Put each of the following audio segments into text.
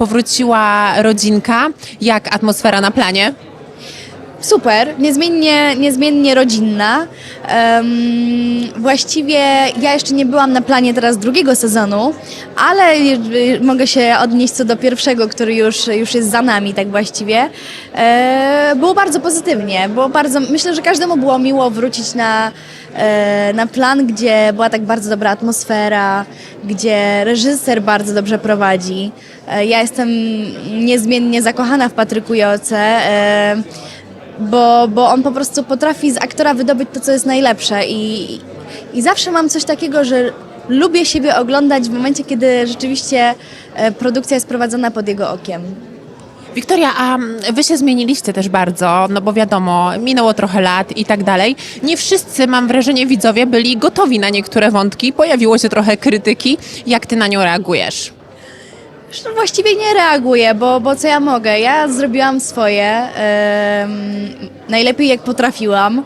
powróciła rodzinka. Jak atmosfera na planie? Super, niezmiennie, niezmiennie rodzinna. Em, właściwie ja jeszcze nie byłam na planie teraz drugiego sezonu, ale mogę się odnieść co do pierwszego, który już, już jest za nami, tak właściwie. E, było bardzo pozytywnie, było bardzo, myślę, że każdemu było miło wrócić na, e, na plan, gdzie była tak bardzo dobra atmosfera, gdzie reżyser bardzo dobrze prowadzi. E, ja jestem niezmiennie zakochana w Patryku Joce. E, bo, bo on po prostu potrafi z aktora wydobyć to, co jest najlepsze i, i zawsze mam coś takiego, że lubię siebie oglądać w momencie, kiedy rzeczywiście e, produkcja jest prowadzona pod jego okiem. Wiktoria, a wy się zmieniliście też bardzo, no bo wiadomo, minęło trochę lat i tak dalej. Nie wszyscy, mam wrażenie, widzowie byli gotowi na niektóre wątki, pojawiło się trochę krytyki. Jak ty na nią reagujesz? Zresztą właściwie nie reaguję, bo, bo co ja mogę? Ja zrobiłam swoje, najlepiej jak potrafiłam.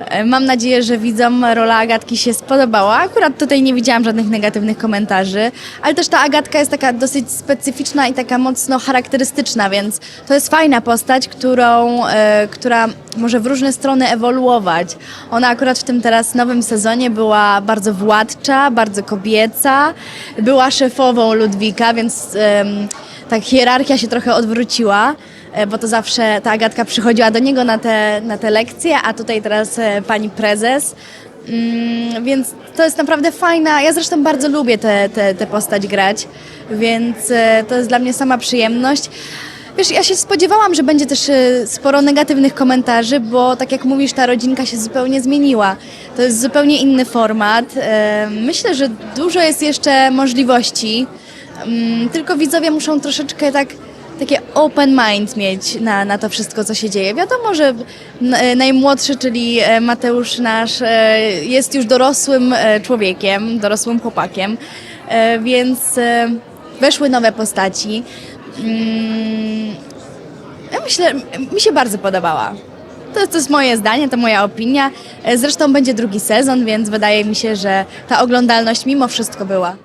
E, Mam nadzieję, że widzom rola Agatki się spodobała. Akurat tutaj nie widziałam żadnych negatywnych komentarzy, ale też ta Agatka jest taka dosyć specyficzna i taka mocno charakterystyczna, więc to jest fajna postać, którą, e, która może w różne strony ewoluować. Ona akurat w tym teraz nowym sezonie była bardzo władcza, bardzo kobieca, była szefową Ludwika, więc em, tak hierarchia się trochę odwróciła e, bo to zawsze ta Agatka przychodziła do niego na te, na te lekcje, a tutaj teraz e, pani prezes. Mm, więc to jest naprawdę fajna. Ja zresztą bardzo lubię tę te, te, te postać grać, więc e, to jest dla mnie sama przyjemność. Wiesz, ja się spodziewałam, że będzie też e, sporo negatywnych komentarzy, bo tak jak mówisz, ta rodzinka się zupełnie zmieniła. To jest zupełnie inny format. E, Myślę, że dużo jest jeszcze możliwości, Mm, tylko widzowie muszą troszeczkę tak takie open mind mieć na, na to wszystko, co się dzieje. Wiadomo, że e, najmłodszy, czyli Mateusz nasz, jest już dorosłym człowiekiem, dorosłym chłopakiem, więc weszły nowe postaci. Myślę, mi się bardzo podobała. To, to jest moje zdanie, to moja opinia. E, Zresztą będzie drugi sezon, więc wydaje mi się, że ta oglądalność mimo wszystko była.